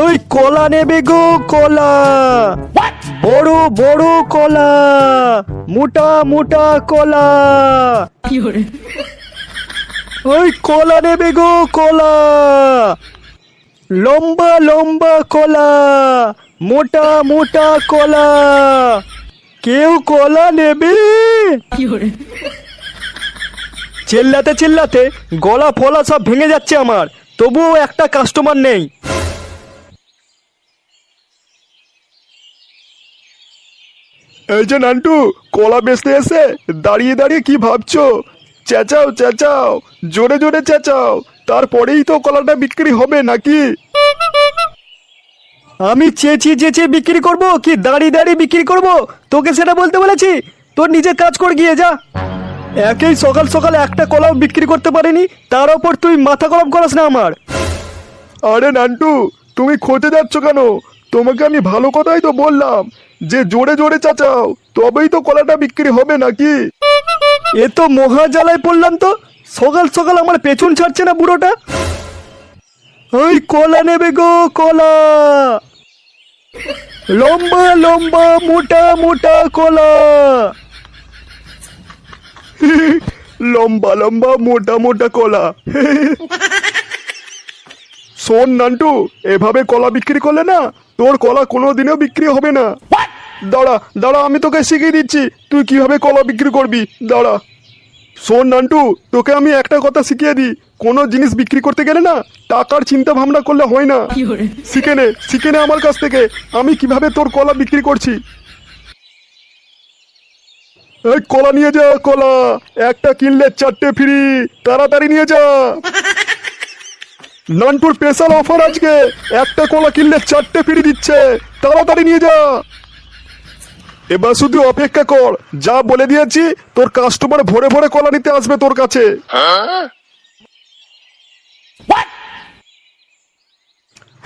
ওই কলা নেবে গো কলা। বড় বড় কলা মোটা মোটা কলা। ওই কলা নেবে গো কলা। লম্বা লম্বা কলা মোটা মোটা কলা। কেউ কলা নেবে? চিল্লাতে চিল্লাতে গলা ফলা সব ভেঙে যাচ্ছে আমার তবুও একটা কাস্টমার নেই। এই যে নান্টু, কলা বেচতে এসে দাঁড়িয়ে দাঁড়িয়ে কি ভাবছ? চেঁচাও চেঁচাও, জোরে জোরে চেঁচাও, তারপরেই তো কলাটা বিক্রি হবে নাকি? আমি চেঁচিয়ে চেঁচিয়ে বিক্রি করব কি দাঁড়িয়ে দাঁড়িয়ে বিক্রি করব? তোকে সেটা বলতে বলেছি? তোর নিজের কাজ কর, গিয়ে যা। একেই সকাল সকাল একটা কলাও বিক্রি করতে পারিনি, তার ওপর তুই মাথা গরম করাস না আমার। আরে নান্টু, তুমি খোঁজে যাচ্ছ কেন? তোমাকে আমি ভালো কথাই তো বললাম। যে জোরে জোরে চাচাও তবেই তো কলাটা বিক্রি হবে নাকি? এ তো মহা জ্বালায় পড়লাম তো। সকাল সকাল আমার পেছন ছাড়ছে না বুড়োটা। ওই কলা নেবে গো কলা। লম্বা লম্বা মোটা মোটা কলা। লম্বা লম্বা মোটা মোটা কলা। শোন নান্টু এভাবে কলা বিক্রি করলে না তোর কলা কোনো দিনেও বিক্রি হবে না। দাঁড়া দাঁড়া আমি তোকে শিখিয়ে দিচ্ছি তুই কীভাবে কলা বিক্রি করবি দাঁড়া। শোন নান্টু তোকে আমি একটা কথা শিখিয়ে দিই কোনো জিনিস বিক্রি করতে গেলে না টাকার চিন্তা ভাবনা করলে হয় না। শিখে নে শিখে নে আমার কাছ থেকে আমি কীভাবে তোর কলা বিক্রি করছি। এই কলা নিয়ে যা কলা। একটা কিনলে চারটে ফ্রি তাড়াতাড়ি নিয়ে যা। নান্টুর স্পেশাল অফার আজকে। একটা কলা কিনলে চারটে ফ্রি দিচ্ছে। তাড়াতাড়ি নিয়ে যা। এবার শুধু অপেক্ষা কর। যা বলে দিয়েছি তোর কাস্টমার ভরে ভরে কলা নিতে আসবে তোর কাছে।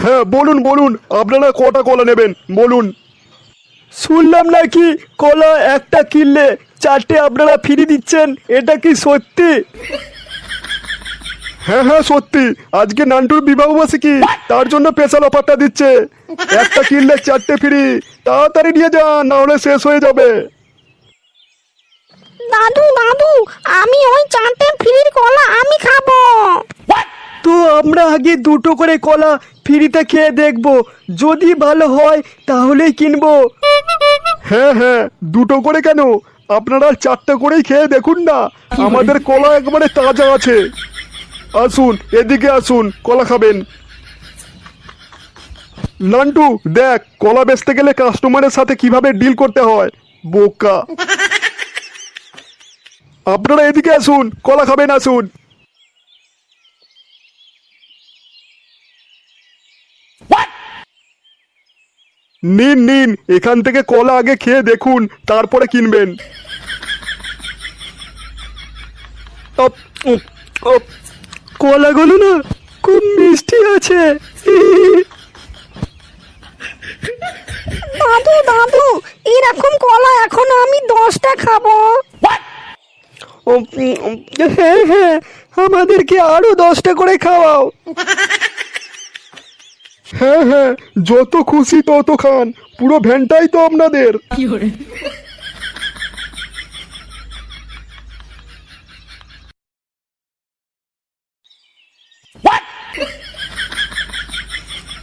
হ্যাঁ বলুন বলুন। আপনারা কটা কলা নেবেন? বলুন। শুনলাম নাকি কলা একটা কিনলে চারটে আপনারা ফ্রি দিচ্ছেন। এটা কি সত্যি? হ্যাঁ হ্যাঁ সত্যি। আজকে নান্টুর বিবাহ বার্ষিকী। তার জন্য স্পেশাল অফারটা দিচ্ছে। একটা কিনলে চারটে ফ্রি তাড়াতাড়ি নিয়ে যা না হলে শেষ হয়ে যাবে। দাদু দাদু আমি ওই চারটে ফ্রির কলা আমি খাব। তো আমরা আগে দুটো করে কলা ফ্রিতে খেয়ে দেখব। যদি ভালো হয় তাহলেই কিনবো। হ্যাঁ হ্যাঁ দুটো করে কেন? আপনারা চারটে করেই খেয়ে দেখুন না। আমাদের কলা একবারে তাজা আছে। আসুন এদিকে আসুন কলা খাবেন। নান্টু দেখ কলা বেচতে গেলে কাস্টমারের সাথে কীভাবে ডিল করতে হয়? বোকা। আপনারা এদিকে আসুন কলা খাবেন আসুন। নিন নিন এখান থেকে কলা আগে খেয়ে দেখুন তারপরে কিনবেন। কলাগুলো না? খুব মিষ্টি আছে। দাদু দাদু এরকম কলা এখন আমি দশটা খাব। ও, উম, উম, হ্যাঁ হ্যাঁ আমাদেরকে আরও দশটা করে খাওয়াও। হ্যাঁ হ্যাঁ যত খুশি তত খান পুরো ভ্যানটাই তো আপনাদের।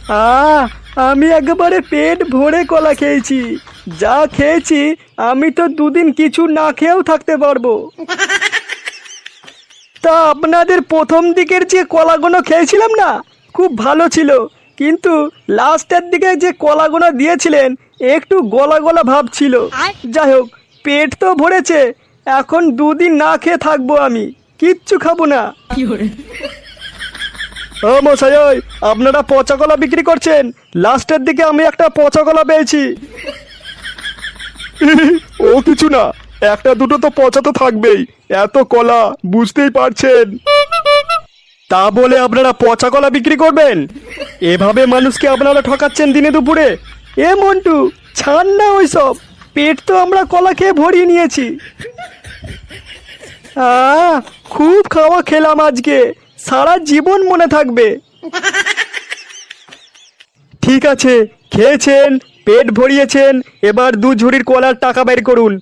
আ আমি একেবারে পেট ভরে কলা খেয়েছি। যা খেয়েছি, আমি তো দুদিন কিছু না খেয়েও থাকতে পারব। তা আপনাদের প্রথম দিকের যে কলাগুলো খেয়েছিলাম না, খুব ভালো ছিল। কিন্তু লাস্টের দিকে যে কলাগুলো দিয়েছিলেন, একটু গলা গলা ভাব ছিল। যাই হোক, পেট তো ভরেছে, এখন দুদিন না খেয়ে থাকব আমি। কিচ্ছু খাব না। ও মশাই আপনারা পচা কলা বিক্রি করছেন? লাস্টের দিকে আমি একটা পচা কলা পেয়েছি। ও কিছু না, একটা দুটো তো পচা তো থাকবেই। এত কলা, বুঝতেই পারছেন? তা বলে আপনারা পচা কলা বিক্রি করবেন? এভাবে মানুষকে আপনারা ঠকাচ্ছেন দিনে দুপুরে? এ মন্টু, ছাড় না ওইসব। পেট তো আমরা কলা খেয়ে ভরিয়ে নিয়েছি। খুব খাওয়া খেলাম আজকে। সারা জীবন মনে থাকবে। ঠিক আছে খেয়েছেন পেট ভরিয়েছেন এবার দু ঝুড়ির কলার টাকা বের করুন।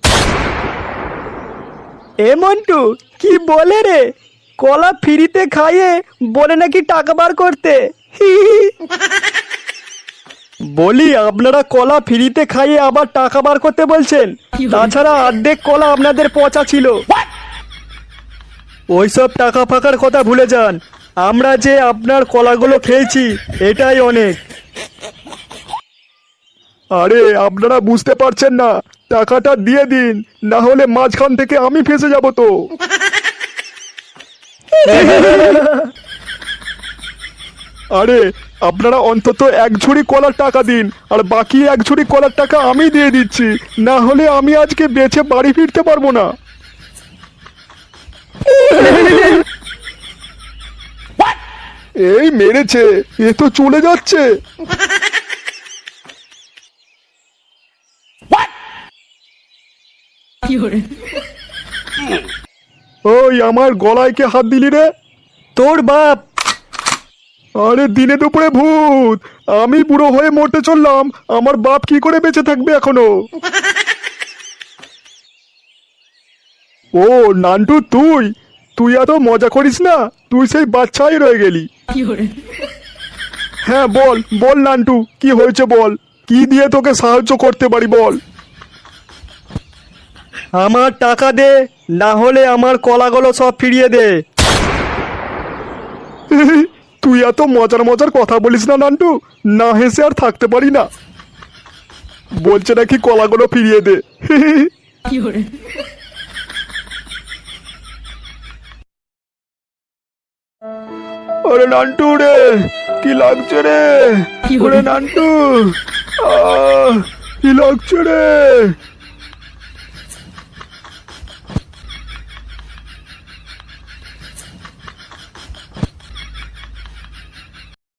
এ মন্টু কি বলে রে? কলা ফ্রিতে খাইয়ে বলে নাকি টাকা বার করতে? বলি আপনারা কলা ফ্রিতে খাইয়ে আবার টাকা বার করতে বলছেন। তাছাড়া অর্ধেক কলা আপনাদের পচা ছিল। ওইসব টাকা ফাঁকার কথা ভুলে যান। আমরা যে আপনার কলাগুলো খেয়েছি, এটাই অনেক। আরে, আপনারা বুঝতে পারছেন না। টাকাটা দিয়ে দিন, না হলে মাঝখান থেকে আমি ফেসে যাব তো। আরে, আপনারা অন্তত এক ঝুড়ি কলার টাকা দিন, আর বাকি এক ঝুড়ি কলার টাকা আমি দিয়ে দিচ্ছি। না হলে আমি আজকে বেঁচে বাড়ি ফিরতে পারব না। এই মেরেছে, এ তো চলে যাচ্ছে। ওই আমার গলায় কে হাত দিলি রে? তোর বাপ। আরে, দিনে দুপুরে ভূত। আমি বুড়ো হয়ে মরতে চললাম। আমার বাপ কি করে বেঁচে থাকবে এখনও? ও নান্টু তুই? তুই এত মজা করিস না? তুই সেই বাচ্চাই রয়ে গেলি। হ্যাঁ বল বল নান্টু কি হয়েছে বল? কি দিয়ে তোকে সাহায্য করতে পারি বল? আমার টাকা দে না হলে আমার কলাগুলো সব ফিরিয়ে দে। তুই এত মজার মজার কথা বলিস না নান্টু না হেসে আর থাকতে পারি না। বলছে নাকি কলাগুলো ফিরিয়ে দে। ওরে নান্টু রে কি লাগছে রে? ওরে নান্টু আহ, কি লাগছে রে?